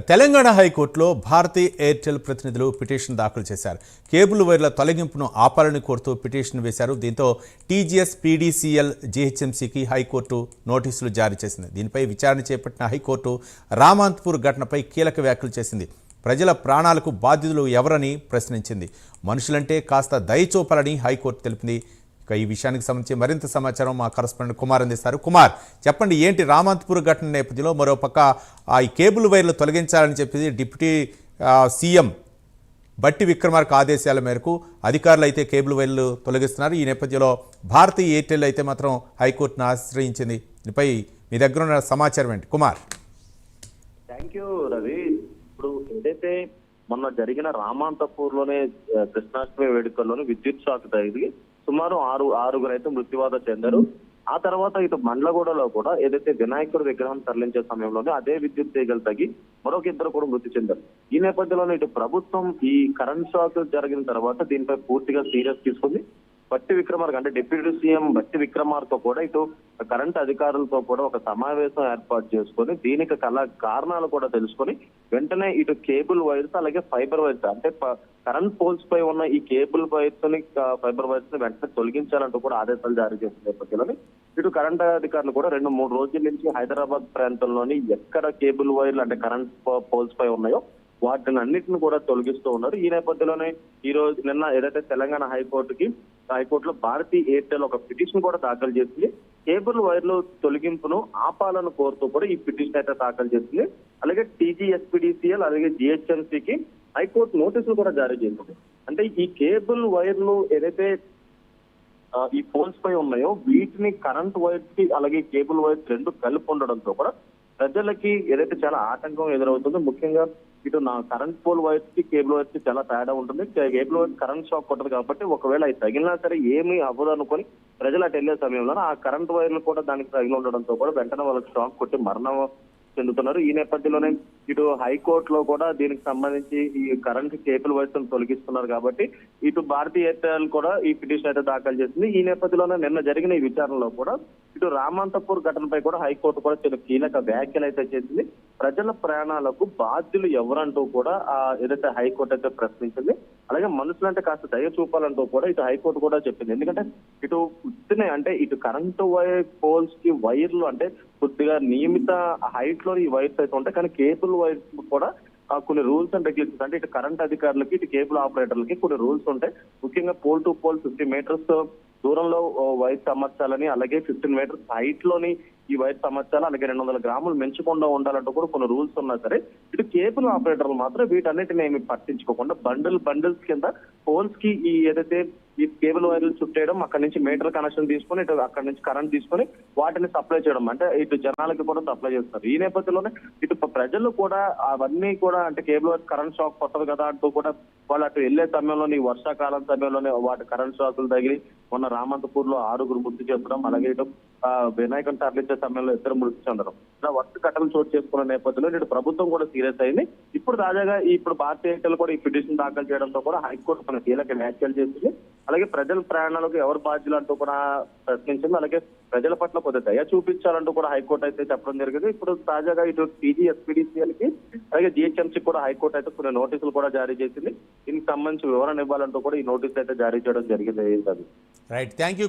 తెలంగాణ హైకోర్టులో భారతీ ఎయిర్టెల్ ప్రతినిధులు పిటిషన్ దాఖలు చేశారు. కేబుల్ వైర్ల తొలగింపును ఆపాలని కోరుతూ పిటిషన్ వేశారు. దీంతో టీజీఎస్ పీడీసీఎల్ జీహెచ్ఎంసీకి హైకోర్టు నోటీసులు జారీ చేసింది. దీనిపై విచారణ చేపట్టిన హైకోర్టు రామాంత్పూర్ ఘటనపై కీలక వ్యాఖ్యలు చేసింది. ప్రజల ప్రాణాలకు బాధ్యులు ఎవరని ప్రశ్నించింది. మనుషులంటే కాస్త దయచూపాలని హైకోర్టు తెలిపింది. ఇక ఈ విషయానికి సంబంధించి మరింత సమాచారం మా కరస్పాండెంట్ కుమార్ అందిస్తారు. కుమార్ చెప్పండి ఏంటి రామంతపూర్ ఘటన నేపథ్యంలో మరోపక్క ఆ ఈ కేబుల్ వైర్లు తొలగించాలని చెప్పి డిప్యూటీ సీఎం బట్టి విక్రమార్క ఆదేశాల మేరకు అధికారులు అయితే కేబుల్ వైర్లు తొలగిస్తున్నారు. ఈ నేపథ్యంలో భారతీయ ఎయిర్టెల్ అయితే మాత్రం హైకోర్టును ఆశ్రయించింది. దీనిపై మీ దగ్గర ఉన్న సమాచారం ఏంటి? కుమార్. థ్యాంక్ యూ రవి ఇప్పుడు ఏదైతే మొన్న జరిగిన రామాంతపూర్లోనే కృష్ణాష్టమి వేడుకల్లోని విద్యుత్ షాక్ తగిలి సుమారు ఆరు ఆరుగురు అయితే మృత్యువాత చెందారు. ఆ తర్వాత ఇటు మండలగూడలో కూడా ఏదైతే వినాయకుడు విగ్రహం తరలించే సమయంలోనే అదే విద్యుత్ తీగలు తగ్గి మరొక ఇద్దరు కూడా మృతి చెందారు. ఈ నేపథ్యంలోనే ఇటు ప్రభుత్వం ఈ కరెంట్ షాక్ జరిగిన తర్వాత దీనిపై పూర్తిగా సీరియస్ తీసుకుంది. బట్టి విక్రమార్క అంటే డిప్యూటీ సీఎం బట్టి విక్రమార్క కూడా ఇటు కరెంట్ అధికారులతో కూడా ఒక సమావేశం ఏర్పాటు చేసుకొని దీనికి కల కారణాలు కూడా తెలుసుకొని వెంటనే ఇటు కేబుల్ వైర్స్ అలాగే ఫైబర్ వైర్స్ అంటే ప- కరెంట్ పోల్స్ పై ఉన్న ఈ కేబుల్ వైర్స్ని ఫైబర్ వైర్స్ని వెంటనే తొలగించాలంటూ కూడా ఆదేశాలు జారీ చేసిన నేపథ్యంలో ఇటు కరెంట్ అధికారులు కూడా రెండు మూడు రోజుల నుంచి హైదరాబాద్ ప్రాంతంలోని ఎక్కడ కేబుల్ వైర్లు అంటే కరెంట్ పోల్స్ పై ఉన్నాయో వాటిని అన్నింటిని కూడా తొలగిస్తూ ఉన్నారు. ఈ నేపథ్యంలోనే ఈ రోజు నిన్న ఏదైతే తెలంగాణ హైకోర్టుకి హైకోర్టులో భారతీ ఎయిర్టెల్ ఒక పిటిషన్ కూడా దాఖలు చేసింది. కేబుల్ వైర్లు తొలగింపును ఆపాలని కోరుతూ కూడా ఈ పిటిషన్ అయితే దాఖలు చేసింది. అలాగే టీజీఎస్పీడీసీఎల్ అలాగే జిహెచ్ఎంసీకి హైకోర్టు నోటీసులు కూడా జారీ చేసింది. అంటే ఈ కేబుల్ వైర్లు ఏదైతే ఈ పోల్స్ పై ఉన్నాయో వీటిని కరెంట్ వైర్స్కి అలాగే కేబుల్ వైర్స్ రెండు కలిపి ఉండడంతో కూడా ప్రజలకి ఏదైతే చాలా ఆటంకం ఎదురవుతుందో ముఖ్యంగా ఇటు నా కరెంట్ పోల్ వైర్స్కి కేబుల్ వైర్స్కి చాలా తేడా ఉంటుంది. కేబుల్ వైర్స్ కరెంట్ షాక్ కొట్టదు కాబట్టి ఒకవేళ అది తగిలినా సరే ఏమీ అవ్వదు అనుకొని ప్రజలు అటు వెళ్ళే సమయంలో ఆ కరెంట్ వైర్లు కూడా దానికి తగిలి ఉండడంతో కూడా వెంటనే వాళ్ళకి షాక్ కొట్టి మరణం చెందుతున్నారు. ఈ నేపథ్యంలోనే ఇటు హైకోర్టులో కూడా దీనికి సంబంధించి ఈ కరెంట్ కేబుల్ వైర్స్ తొలగిస్తున్నారు కాబట్టి ఇటు భారతీయ ఎయిర్టెల్ కూడా ఈ పిటిషన్ అయితే దాఖలు చేసింది. ఈ నేపథ్యంలోనే నిన్న జరిగిన ఈ విచారణలో కూడా ఇటు రామాంతపూర్ ఘటనపై కూడా హైకోర్టు కూడా చాలా కీలక వ్యాఖ్యలు అయితే చేసింది. ప్రజల ప్రాణాలకు బాధ్యులు ఎవరంటూ కూడా ఆ ఏదైతే హైకోర్టు అయితే ప్రశ్నించింది. అలాగే మనుషులంటే కాస్త దయ చూపాలంటూ కూడా ఇటు హైకోర్టు కూడా చెప్పింది. ఎందుకంటే ఇటు ఉత్తినే అంటే ఇటు కరెంటు వైర్ పోల్స్కి వైర్లు అంటే కొద్దిగా నియమిత హైట్లో ఈ వైర్స్ అయితే ఉంటాయి. కానీ కేబుల్ వైర్స్ కూడా కొన్ని రూల్స్ అండ్ రెగ్యులేషన్స్ అంటే ఇటు కరెంట్ అధికారులకి ఇటు కేబుల్ ఆపరేటర్లకి కొన్ని రూల్స్ ఉంటాయి. ముఖ్యంగా pole to pole fifty metres దూరంలో వైర్ అమర్చాలని అలాగే ఫిఫ్టీన్ మీటర్స్ హైట్లోని ఈ వైర్ అమర్చాలి అలాగే రెండు వందల గ్రాములు పెంచకుండా ఉండాలంటూ కూడా కొన్ని రూల్స్ ఉన్నా సరే ఇటు కేబుల్ ఆపరేటర్లు మాత్రం వీటన్నిటిని ఏమి పట్టించుకోకుండా బండిల్ బండిల్స్ కింద పోల్స్కి ఈ ఏదైతే ఈ కేబుల్ వైర్లు చుట్టేయడం అక్కడ నుంచి మీటర్ కనెక్షన్ తీసుకొని ఇటు అక్కడ నుంచి కరెంట్ తీసుకొని వాటిని సప్లై చేయడం. అంటే ఇటు జనాలకి కూడా సప్లై చేస్తారు. ఈ నేపథ్యంలోనే ఇటు ప్రజలు కూడా అవన్నీ కూడా అంటే కేబుల్ వైర్ కరెంట్ షాక్ కొట్టదు కదా అంటూ కూడా వాళ్ళు అటు వెళ్ళే సమయంలోని వర్షాకాలం సమయంలోనే వాటి కరెంట్ షాకులు తగిలి మొన్న రామంతపూర్లో ఆరుగురు మృతి చెప్పడం అలాగే ఇటు ఆ, వినాయకుని తరలించే సమయంలో ఇద్దరు మృతి చెందడం. ఇలా వర్ష ఘటనలు చోటు చేసుకున్న నేపథ్యంలో ఇటు ప్రభుత్వం కూడా సీరియస్ అయింది. ఇప్పుడు తాజాగా ఇప్పుడు భారతీయ ఎయిర్టెల్ కూడా ఈ పిటిషన్ దాఖలు చేయడంతో కూడా హైకోర్టు మన కీలక వ్యాఖ్యలు చేసింది. అలాగే ప్రజల ప్రయాణాలకు ఎవరు బాధ్యులు అంటూ కూడా ప్రశ్నించింది. అలాగే ప్రజల పట్ల కొద్దిగా దయ చూపించాలంటూ కూడా హైకోర్టు అయితే చెప్పడం జరిగింది. ఇప్పుడు తాజాగా ఇటు పీజీ ఎస్పీడీసీఎల్కి అలాగే జిహెచ్ఎంసీ కూడా హైకోర్టు అయితే కొన్ని నోటీసులు కూడా జారీ చేసింది. సంబంధించి వివరణ ఇవ్వాలంటూ కూడా ఈ నోటీస్ అయితే జారీ చేయడం జరిగింది రైట్ థ్యాంక్ యూ